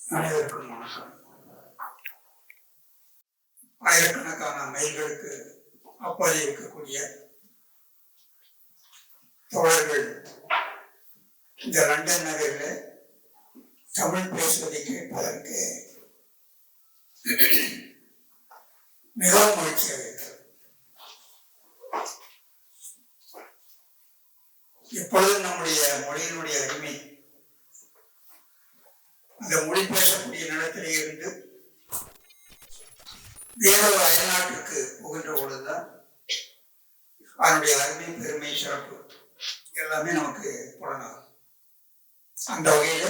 அனைவருக்கும் வணக்கம் ஆயிரக்கணக்கான மைல்களுக்கு அப்பால் இருக்கக்கூடிய தோழர்கள் இந்த லண்டன் நகரில் தமிழ் பேசுவதை கேட்பதற்கு மிகவும் மகிழ்ச்சியாக இருக்கிறது எப்பொழுதும் நம்முடைய மொழியினுடைய அருமை அந்த மொழி பேசக்கூடிய நிலத்திலே இருந்து வேறொரு அயல்நாட்டுக்கு புகின்ற பொழுதுதான் அதனுடைய அருமை பெருமை சிறப்பு எல்லாமே நமக்கு புலனாகும். அந்த வகையில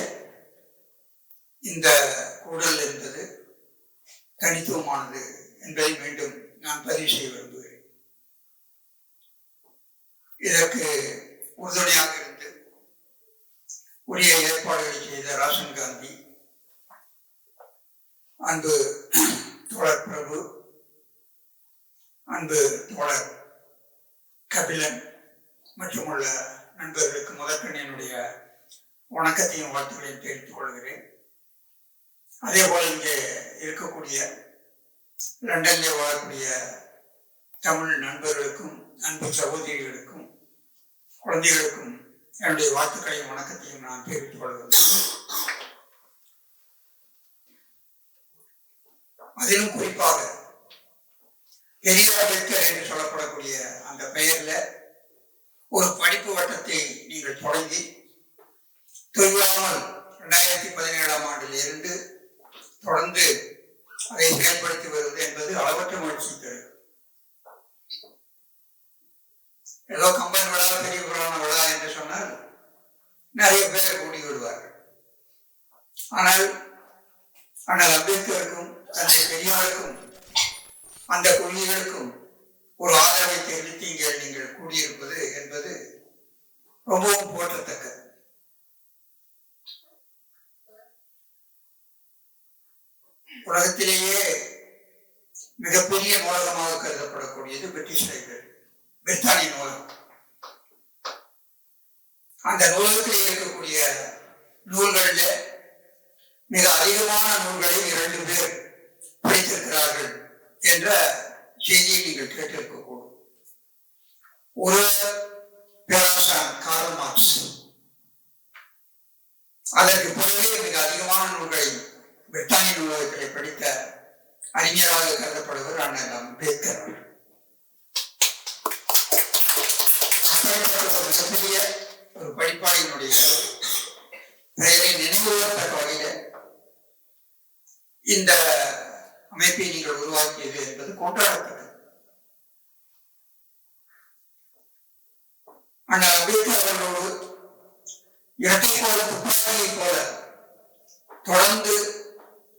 இந்த கூடல் என்பது தனித்துவமானது என்பதை மீண்டும் நான் பதிவு செய்ய விரும்புகிறேன். இதற்கு உறுதுணையாக இருந்த உரிய ஏற்பாடுகளை செய்த ராசன் காந்தி அன்பு தோழர் பிரபு அன்பு தோழர் கபிலன் மற்றும் உள்ள நண்பர்களுக்கு முதற்கண் என்னுடைய வணக்கத்தையும் வாழ்த்துக்களையும் தெரிவித்துக் கொள்கிறேன். அதே போல இங்கே இருக்கக்கூடிய லண்டனில் வாழக்கூடிய தமிழ் நண்பர்களுக்கும் அன்பு சகோதரிகளுக்கும் குழந்தைகளுக்கும் என்னுடைய வாழ்த்துக்களையும் வணக்கத்தையும் நான் தெரிவித்துக் கொள்கிறேன். அதிலும் குறிப்பாக பெரியார் அம்பேத்கர் என்று சொல்லப்படக்கூடிய அந்த பெயர்ல ஒரு படிப்பு வட்டத்தை நீங்கள் தொடங்கி தொய்வாமல் இரண்டாயிரத்தி பதினேழாம் ஆண்டில் இருந்து தொடர்ந்து அதை செயல்படுத்தி வருவது என்பது அளவற்ற மகிழ்ச்சி தரும் ஏதோ கம்பன் விழா பெரிய புராண விழா என்று சொன்னால் நிறைய பேர் கூடி விடுவார்கள் ஆனால் ஆனால் அம்பேத்கருக்கும் தந்தை பெரியாருக்கும் அந்த கொள்கைகளுக்கும் ஒரு ஆதரவை தெரிவித்து இங்கே நீங்கள் கூடியிருப்பது என்பது ரொம்பவும் போற்றத்தக்கது உலகத்திலேயே மிகப்பெரிய நூலகமாக கருதப்படக்கூடியது பிரிட்டிஷ் லைப்ரரி பிரித்தானிய நூலகம். அந்த நூலகத்திலே இருக்கக்கூடிய நூல்களில் மிக அதிகமான நூல்களை இரண்டு பேர் படித்திருக்கிறார்கள் என்ற செய்தியை நீங்கள் கேட்டிருக்கக்கூடும். ஒரு பேராசான் கார்ல் மார்க்ஸ் அதற்கு பிறகு மிக அதிகமான நூல்களை பிரிட்டானிய நூலகத்திலே படித்த அறிஞராக கருதப்படுவர் அண்ணன் அம்பேத்கர். ஒரு மிகப்பெரிய ஒரு படிப்பாளியினுடைய பெயரை நினைவுகூரத்தக்க வகையில இந்த அமைப்பை நீங்கள் உருவாக்கியது என்பது கொண்டாடத்தக்கது அண்ணல் அம்பேத்கர் அவர்களோடு இரட்டை போல துப்பாக்கியை போல தொடர்ந்து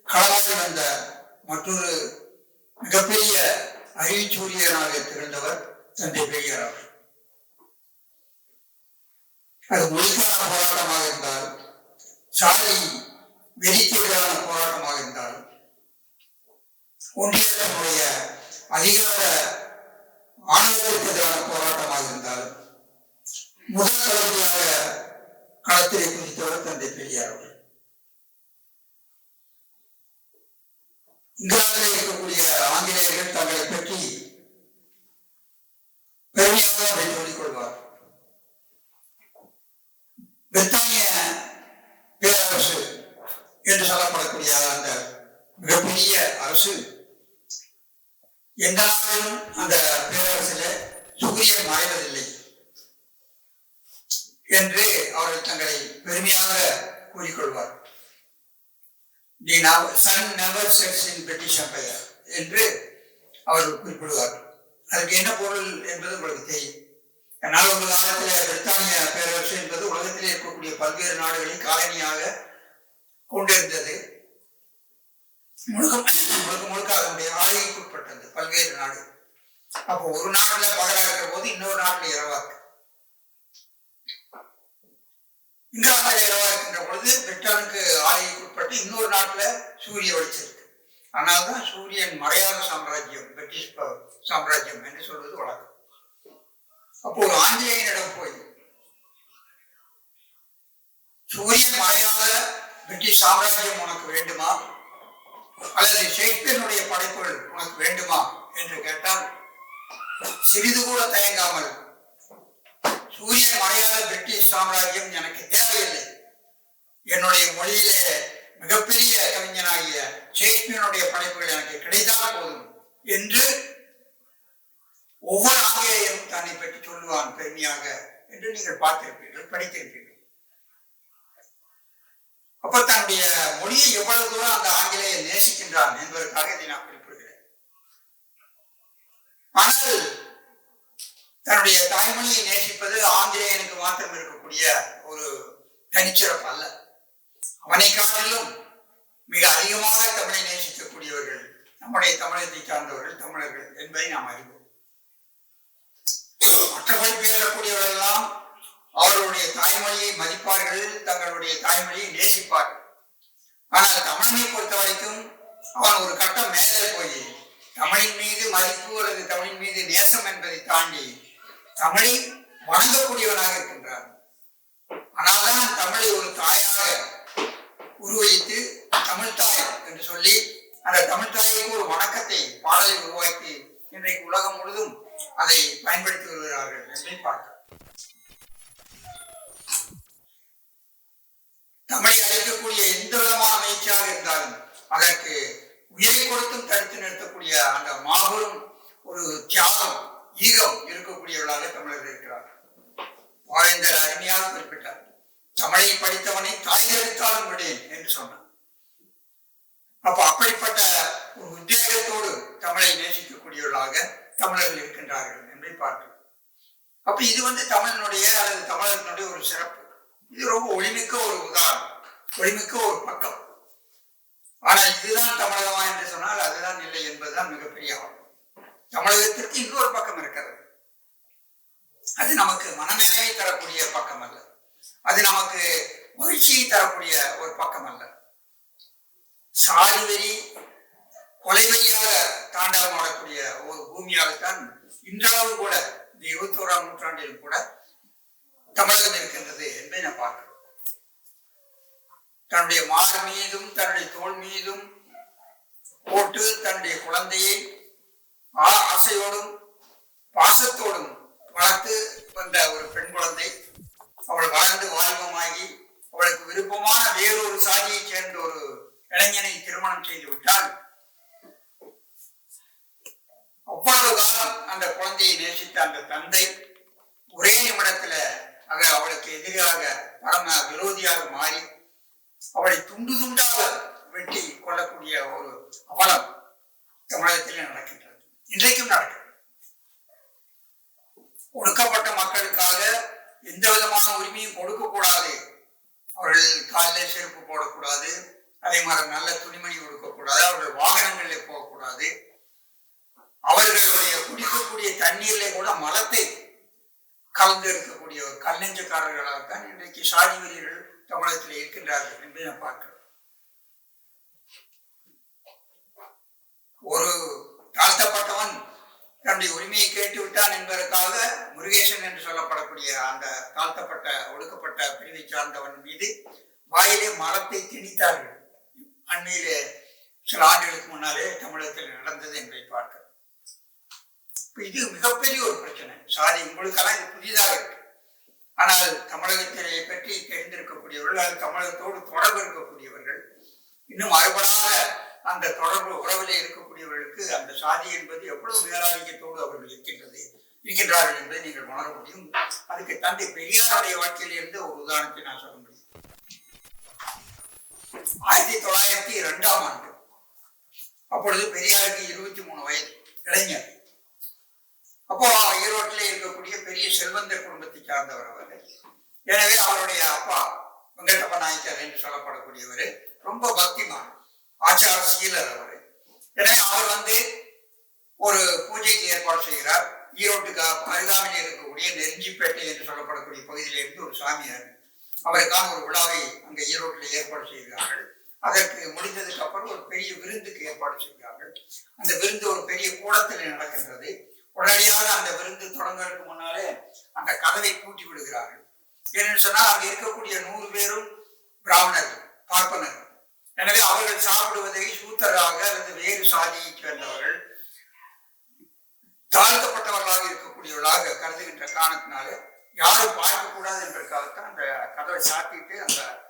களமாடி வந்த மற்றொரு மிகப்பெரிய அறிவுச்சூரியனாக திகழ்ந்தவர் தந்தை பெரியார் அவர் அது மொழிக்கான போராட்டமாக இருந்தால் சாலை வெறிக்கு எதிரான போராட்டமாக இருந்தால் ஒன்றியத்தினுடைய அதிகார ஆணையத்திற்கு எதிரான போராட்டமாக இருந்தால் முதல் தலைமையாக களத்திலே குதித்தவர் தந்தை பெரியார் அவர்கள். இங்கிலாந்தில் இருக்கக்கூடிய ஆங்கிலேயர்கள் தங்களை பற்றி பெருமையாக அதை சொல்லிக் கொள்வார் பிரித்தானிய பேரரசு என்று சொல்லப்படக்கூடிய அந்த மிகப்பெரிய அரசு எந்த நாளிலும் அந்த பேரரசில சூரியன் மறைவதில்லை என்று அவர்கள் தங்களை பெருமையாக கூறிக்கொள்வார் the sun never sets in British empire என்று அவர்கள் குறிப்பிடுவார் அதுக்கு என்ன பொருள் என்பது உங்களுக்கு தெரியும். ஆனால் ஒரு காலத்தில் பிரித்தானிய பேரரசு என்பது உலகத்திலே இருக்கக்கூடிய பல்வேறு நாடுகளில் காலனியாக கொண்டிருந்தது. முழுக்க முழுக்க முழுக்க அதனுடைய ஆளுகைக்கு உட்பட்டது பல்வேறு நாடு அப்போ ஒரு நாட்டில் பகலாக இருக்கிற போது இன்னொரு நாட்டில் இரவாக்கு இருக்கு இங்கிலாந்துல இரவா இருக்கின்ற பொழுது பிரிட்டனுக்கு ஆலைக்கு உட்பட்டு இன்னொரு நாட்டுல சூரிய வெளிச்சிருக்கு ஆனால்தான் சூரியன் மறையாத சாம்ராஜ்யம் பிரிட்டிஷ் சாம்ராஜ்யம் என்று சொல்வது வழக்கம். அப்போ ஒரு ஆங்கிலேயனிடம் போய் சூரியன் மறையாத பிரிட்டிஷ் சாம்ராஜ்யம் உனக்கு வேண்டுமா? அல்லது ஷேக்ஸ்பியனுடைய படைப்புகள் உனக்கு வேண்டுமா? என்று கேட்டால் சிறிது கூட தயங்காமல் தூய மலையாள பிரிட்டிஷ் சாம்ராஜ்யம் எனக்கு தேவையில்லை. என்னுடைய மொழியிலே மிகப்பெரிய கவிஞனாகிய ஷேக்ஸ்பியனுடைய படைப்புகள் எனக்கு கிடைத்தால் போதும் என்று ஒவ்வொரு ஆங்கிலேயரும் தன்னை பற்றி சொல்லுவான் பெருமையாக என்று நீங்கள் பார்த்திருப்பீர்கள் படித்திருப்பீர்கள். அப்ப தன்னுடைய மொழியை எவ்வளவு தூரம் அந்த ஆங்கிலேயர் நேசிக்கின்றான் என்பதற்காக இதை நான் குறிப்பிடுகிறேன். ஆனால் தன்னுடைய தாய்மொழியை நேசிப்பது ஆங்கிலேயனுக்கு மாத்திரம் இருக்கக்கூடிய ஒரு தனிச்சிறப்பு அல்ல. அவனை காட்டிலும் மிக அதிகமாக தமிழை நேசிக்கக்கூடியவர்கள் நம்முடைய தமிழகத்தை சார்ந்தவர்கள் தமிழர்கள் என்பதை நாம் அறிவோம். மற்றபடி பேசக்கூடியவர்கள் எல்லாம் அவர்களுடைய தாய்மொழியை மதிப்பார்கள் தங்களுடைய தாய்மொழியை நேசிப்பார்கள். ஆனால் தமிழனை பொறுத்த வரைக்கும் அவன் ஒரு கட்டம் மேலே போய் தமிழின் மீது மதிப்பு அல்லது தமிழின் மீது நேசம் என்பதை தாண்டி தமிழை வணங்கக்கூடியவனாக இருக்கின்றார். ஆனால்தான் தமிழை ஒரு தாயாக உருவகித்து தமிழ் தாய் என்று சொல்லி அந்த தமிழ் ஒரு வணக்கத்தை பாடலை உருவாக்கி இன்றைக்கு உலகம் முழுதும் அதை பயன்படுத்தி வருகிறார்கள் என்பதை பார்க்கிறோம் தமிழை அழைக்கக்கூடிய எந்த விதமான முயற்சியாக இருந்தாலும் அதற்கு உயிரை கொடுத்தும் தடுத்து நிறுத்தக்கூடிய அந்த மாபெரும் ஒரு தியாகம் ஈகம் இருக்கக்கூடியவர்களாக தமிழர்கள் இருக்கிறார். வாழ்ந்தர் அருமையாக குறிப்பிட்டார். தமிழை படித்தவனை தாய் எழுத்தாலும் விடேன் என்று சொன்னார். அப்ப அப்படிப்பட்ட ஒரு உத்வேகத்தோடு தமிழை நேசிக்கக்கூடியவர்களாக தமிழர்கள் இருக்கின்றார்கள் என்பதை பார்க்கிறோம் அப்ப இது வந்து தமிழனுடைய அல்லது தமிழர்களுடைய ஒரு சிறப்பு. இது ரொம்ப ஒளிமிக்க ஒரு உதாரணம். ஒளிமிக்க ஒரு பக்கம். ஆனால் இதுதான் தமிழகமா என்று சொன்னால் அதுதான் இல்லை என்பதுதான் மிகப்பெரிய ஆகும் தமிழகத்திற்கு இன்னொரு பக்கம் இருக்கிறது. அது நமக்கு மனநிலையை தரக்கூடிய பக்கம் அல்ல. அது நமக்கு மகிழ்ச்சியை தரக்கூடிய ஒரு பக்கம் அல்ல. சாதி வெறி கொலை வெறியாக தாண்டவம் ஆடக்கூடிய ஒரு பூமியாகத்தான் இன்றளவு கூட இந்த இருபத்தி ஓராம் நூற்றாண்டில் கூட தமிழகம் இருக்கின்றது என்பதை நான் பார்க்கிறோம். தன்னுடைய மாடு மீதும் தன்னுடைய தோல் மீதும் போட்டு தன்னுடைய குழந்தையை ஆசையோடும் பாசத்தோடும் வளர்த்து வந்த ஒரு பெண் குழந்தை. அவள் வளர்ந்து வாலிபமாகி அவளுக்கு விருப்பமான வேறொரு சாதியைச் சேர்ந்த ஒரு இளைஞனை திருமணம் செய்து விட்டால் அவ்வளவு காலம் அந்த குழந்தையை நேசித்த அந்த தந்தை ஒரே நிமிடத்துல அக அவளுக்கு எதிராக பரம விரோதியாக மாறி அவளை துண்டு துண்டாக வெட்டி கொள்ளக்கூடிய ஒரு அவலம் தமிழகத்திலே நடக்கின்றது. இன்றைக்கும் நடக்கிறது ஒடுக்கப்பட்ட மக்களுக்காக எந்த விதமான உரிமையும் கொடுக்க கூடாது அவர்கள் காலில் செருப்பு போடக்கூடாது அதே மாதிரி நல்ல துணிமணி கொடுக்கக்கூடாது அவர்கள் வாகனங்களில் போகக்கூடாது. அவர்களுடைய குடிக்கக்கூடிய தண்ணீர்ல கூட மலத்தை கலந்து இருக்கக்கூடிய ஒரு கல்லெஞ்சக்காரர்களாகத்தான் இன்றைக்கு சாதி வெறியர்கள் தமிழகத்தில் இருக்கின்றார்கள் என்று நான் பார்க்கிறோம் ஒரு தாழ்த்தப்பட்டவன் தன்னுடைய உரிமையை கேட்டு விட்டான் என்பதற்காக முருகேசன் என்று சொல்லப்படக்கூடிய அந்த தாழ்த்தப்பட்ட ஒடுக்கப்பட்ட பிரிவை சார்ந்தவன் மீது வாயிலே மரத்தை திணித்தார்கள். அண்மையிலே சில ஆண்டுகளுக்கு முன்னாலே தமிழகத்தில் நடந்தது என்பதை பார்க்க. இது மிகப்பெரிய ஒரு பிரச்சனை. சாரி உங்களுக்கெல்லாம் இது புதிதாக இருக்கு. ஆனால் தமிழகத்திலே பற்றி தெரிந்திருக்கக்கூடியவர்கள் அது தமிழகத்தோடு தொடர்பு இருக்கக்கூடியவர்கள் இன்னும் அறுபடாத அந்த தொடர்பு உறவிலே இருக்கக்கூடியவர்களுக்கு சாதி என்பது எவ்வளவு மேலாதிக்கத்தோடு அவர்கள் இருக்கின்றது இருக்கின்றார்கள் என்பதை நீங்கள் உணர முடியும். அதுக்கு தந்தை பெரியாருடைய வாழ்க்கையிலிருந்து ஒரு உதாரணத்தை நான் சொல்ல முடியும். ஆயிரத்தி தொள்ளாயிரத்தி இரண்டாம் ஆண்டு அப்பொழுது பெரியாருக்கு இருபத்தி மூணு வயது இளைஞர். அப்போ ஈரோட்டில் இருக்கக்கூடிய பெரிய செல்வந்தர் குடும்பத்தை சார்ந்தவர் அவர். எனவே அவருடைய அப்பா வெங்கடப்ப நாயக்கர் என்று சொல்லப்படக்கூடியவர் ரொம்ப பக்திமான் ஆச்சார சீலர் அவர். எனவே அவர் வந்து ஒரு பூஜைக்கு ஏற்பாடு செய்கிறார். ஈரோட்டுக்கு அருகாமையில் இருக்கக்கூடிய நெருஞ்சிப்பேட்டை என்று சொல்லப்படக்கூடிய பகுதியில் இருந்து ஒரு சாமியார் அவருக்கான ஒரு விழாவை அங்கே ஈரோட்டில் ஏற்பாடு செய்கிறார்கள். அதற்கு முடிந்ததுக்கு அப்புறம் ஒரு பெரிய விருந்துக்கு ஏற்பாடு செய்கிறார்கள். அந்த விருந்து ஒரு பெரிய கூடத்தில் நடக்கின்றது. உடனடியாக அந்த விருந்து தொடங்குறதுக்கு முன்னாலே அந்த கதவை பூட்டி விடுகிறார்கள். ஏன்னு சொன்னால் அங்கே இருக்கக்கூடிய நூறு பேரும் பிராமணர்கள் பார்ப்பனர் எனவே அவர்கள் சாப்பிடுவதை சூத்தராக அல்லது வேறு சாதியை சேர்ந்தவர்கள் தாழ்த்தப்பட்டவர்களாக இருக்கக்கூடியவர்களாக கருதுகின்ற காரணத்தினாலே யாரும் பார்க்கக்கூடாது என்பதற்காகத்தான் அந்த கதவை சாத்திட்டு அந்த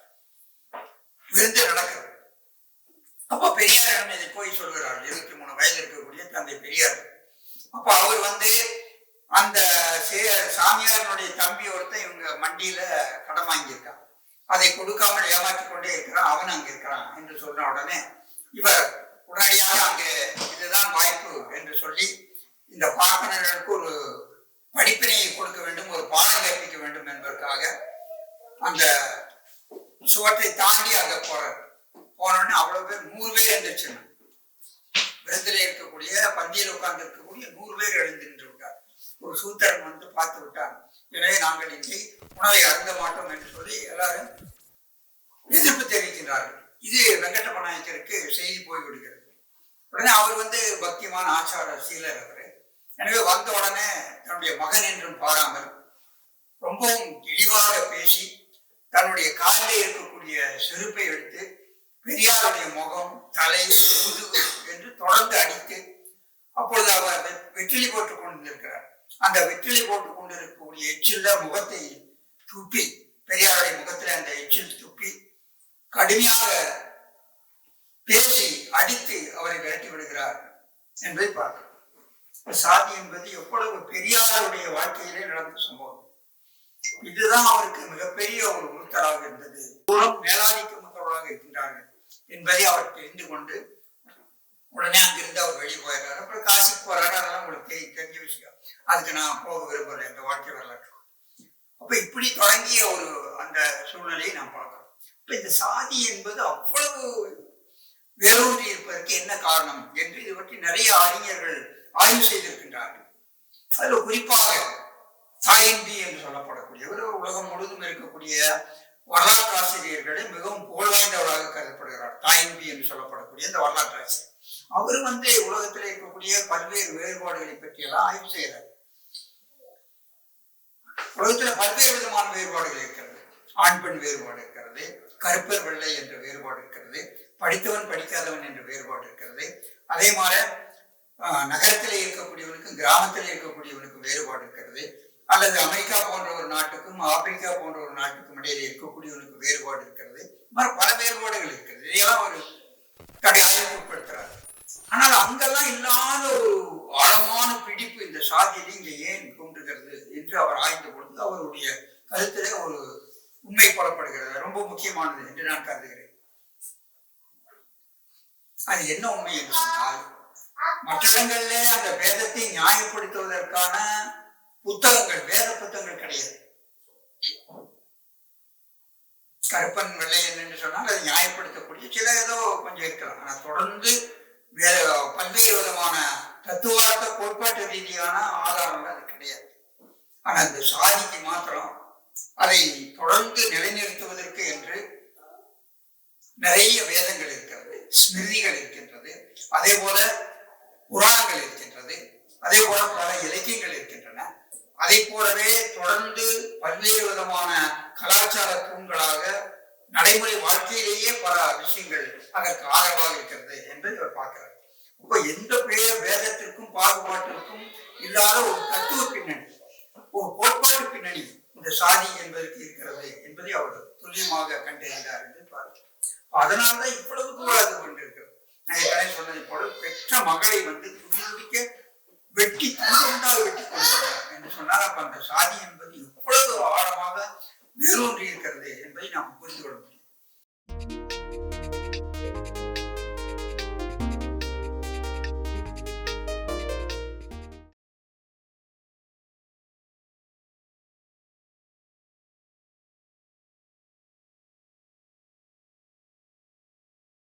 விருந்து நடக்கிறது. அப்ப பெரியாரிடம் இதை போய் சொல்கிறார். இருபத்தி மூணு வயது இருக்கக்கூடிய தந்தை பெரியார். அப்ப அவர் வந்து அந்த சே- சாமியாரனுடைய தம்பி ஒருத்தன் இவங்க மண்டியில கடன் வாங்கியிருக்கான். அதை கொடுக்காமல் ஏமாற்றி கொண்டே இருக்கிறான். அவன் அங்க இருக்கிறான் என்று சொன்ன உடனே இவர் உடனடியாக அங்கே இதுதான் வாய்ப்பு என்று சொல்லி இந்த பார்ப்பனர்களுக்கு ஒரு படிப்பினையை கொடுக்க வேண்டும் ஒரு பாடம் கற்பிக்க வேண்டும் என்பதற்காக அந்த சுவற்றை தாண்டி அங்க போறார் போனோடனே அவ்வளவு பேர் நூறு பேர் எழுந்திருச்சு விருந்திலே இருக்கக்கூடிய பந்தியில் உட்கார்ந்து இருக்கக்கூடிய நூறு பேர் எழுந்து நின்று விட்டார் ஒரு சூத்திரன் வந்து பார்த்து விட்டார் எனவே நாங்கள் இங்கே உணவை அருந்த மாட்டோம் என்று சொல்லி எல்லாரும் எதிர்ப்பு தெரிவிக்கின்றார்கள். இது வெங்கடப்ப நாயக்கருக்கு செய்தி போய்விடுகிறது. உடனே அவர் வந்து பக்திமான ஆச்சார சீலர் அவர். எனவே வந்த உடனே தன்னுடைய மகன் என்றும் பாராமல் ரொம்பவும் இழிவாக பேசி தன்னுடைய காலிலே இருக்கக்கூடிய செருப்பை எடுத்து பெரியாருடைய முகம் தலை முதுகு என்று தொடர்ந்து அடித்து அப்பொழுது அவர் வெற்றிலி வெற்றிலை போட்டுக் கொண்டிருக்கிறார். அந்த வெற்றிலை போட்டுக் கொண்டிருக்கக்கூடிய எச்சில்ல முகத்தை துப்பி பெரியாருடைய முகத்தில் அந்த எச்சில் துப்பி கடுமையாக பேசி அடித்து அவரை விரட்டி விடுகிறார் என்பதை பார்க்கிறோம். சாதி என்பது எவ்வளவு பெரியாருடைய வாழ்க்கையிலே நடந்த சம்பவம். இதுதான் அவருக்கு மிகப்பெரிய ஒரு உறுத்தலாக இருந்தது. தூரம் மேலாதிக்க மக்களாக இருக்கின்றார்கள் என்பதை அவர் தெரிந்து கொண்டு உடனே அங்கிருந்து அவர் வெளியே போயிடுறாரு. அப்புறம் காசுக்கு போறாரு. அதெல்லாம் உங்களுக்கு தெரிய தெரிஞ்ச விஷயம். அதுக்கு நான் போக விரும்பல இந்த வாழ்க்கை வரலாற்று. அப்ப இப்படி தொடங்கிய ஒரு அந்த சூழ்நிலையை நாம் பார்க்கிறோம். இப்ப இந்த சாதி என்பது அவ்வளவு வேரூன்றி இருப்பதற்கு என்ன காரணம் என்று இதை பற்றி நிறைய அறிஞர்கள் ஆய்வு செய்திருக்கின்றார்கள். அதுல குறிப்பாக தாயின்பி என்று சொல்லப்படக்கூடியவர் உலகம் முழுவதும் இருக்கக்கூடிய வரலாற்று ஆசிரியர்களை மிகவும் புகழ்வாய்ந்தவராக கருதப்படுகிறார். தாயின்பி என்று சொல்லப்படக்கூடிய இந்த வரலாற்று ஆசிரியர். அவர் வந்து உலகத்தில் இருக்கக்கூடிய பல்வேறு வேறுபாடுகளை பற்றி எல்லாம் ஆய்வு செய்கிறார். உலகத்துல பல்வேறு விதமான வேறுபாடுகள் இருக்கிறது. ஆண் பெண் வேறுபாடு இருக்கிறது. கருப்பர் வெள்ளை என்ற வேறுபாடு இருக்கிறது. படித்தவன் படிக்காதவன் என்ற வேறுபாடு இருக்கிறது. அதே மாதிரி நகரத்தில் இருக்கக்கூடியவனுக்கும் கிராமத்தில் இருக்கக்கூடியவனுக்கும் வேறுபாடு இருக்கிறது. அல்லது அமெரிக்கா போன்ற ஒரு நாட்டுக்கும் ஆப்பிரிக்கா போன்ற ஒரு நாட்டுக்கும் இடையில இருக்கக்கூடியவனுக்கு வேறுபாடு இருக்கிறது. மாதிரி பல வேறுபாடுகள் இருக்கிறது. இதையெல்லாம் ஒரு தடை உட்படுத்துறாரு. ஆனால் அங்கெல்லாம் இல்லாத ஒரு ஆழமான பிடிப்பு இந்த சாதியில இங்க ஏன் தோன்றுகிறது என்று அவர் ஆய்ந்த பொழுது அவருடைய கருத்திலே ஒரு உண்மை புலப்படுகிறது. ரொம்ப முக்கியமானது என்று நான் கருதுகிறேன். அது என்ன உண்மை என்று சொன்னால் மற்ற அந்த வேதத்தை நியாயப்படுத்துவதற்கான புத்தகங்கள் வேத புத்தகங்கள் கிடையாது. கருப்பன் வெள்ளையன் என்று சொன்னால் அதை நியாயப்படுத்தக்கூடிய சில ஏதோ கொஞ்சம் இருக்கலாம். ஆனால் தொடர்ந்து வேற பல்வேறு விதமான தத்துவார்த்த கோட்பாட்டு ரீதியான ஆதாரங்கள் அது கிடையாது. ஆனா அந்த சாதிக்கு மாத்திரம் அதை தொடர்ந்து நிலைநிறுத்துவதற்கு என்று நிறைய வேதங்கள் இருக்கிறது ஸ்மிருதிகள் இருக்கின்றது. அதே போல புராணங்கள் இருக்கின்றது அதே போல பல இலக்கியங்கள் இருக்கின்றன. அதை போலவே தொடர்ந்து பல்வேறு விதமான கலாச்சார தூண்களாக நடைமுறை வாழ்க்கையிலேயே பல விஷயங்கள் அதற்கு ஆதரவாக இருக்கிறது என்று அவர் பார்க்கிறார். இப்போ எந்த பெரிய வேதத்திற்கும் பாகுபாட்டிற்கும் இல்லாத ஒரு தத்துவ பின்னணி ஒரு கோட்பாட்டு பின்னணி இந்த சாதி என்பதற்கு இருக்கிறது என்பதை அவர் துல்லியமாக கண்டறிந்தார் என்று பார்க்கிறார் அதனால்தான் இவ்வளவு தூரம் அது கொண்டிருக்கிறது நான் ஏற்கனவே போல பெற்ற மகளை வந்து துடி துடிக்க வெட்டி துண்டாக வெட்டி கொண்டிருக்கிறார் என்று சொன்னால் அப்ப அந்த சாதி என்பது எவ்வளவு ஆழமாக வேரூன்றி இருக்கிறது என்பதை நாம் புரிந்து கொள்ள முடியும்.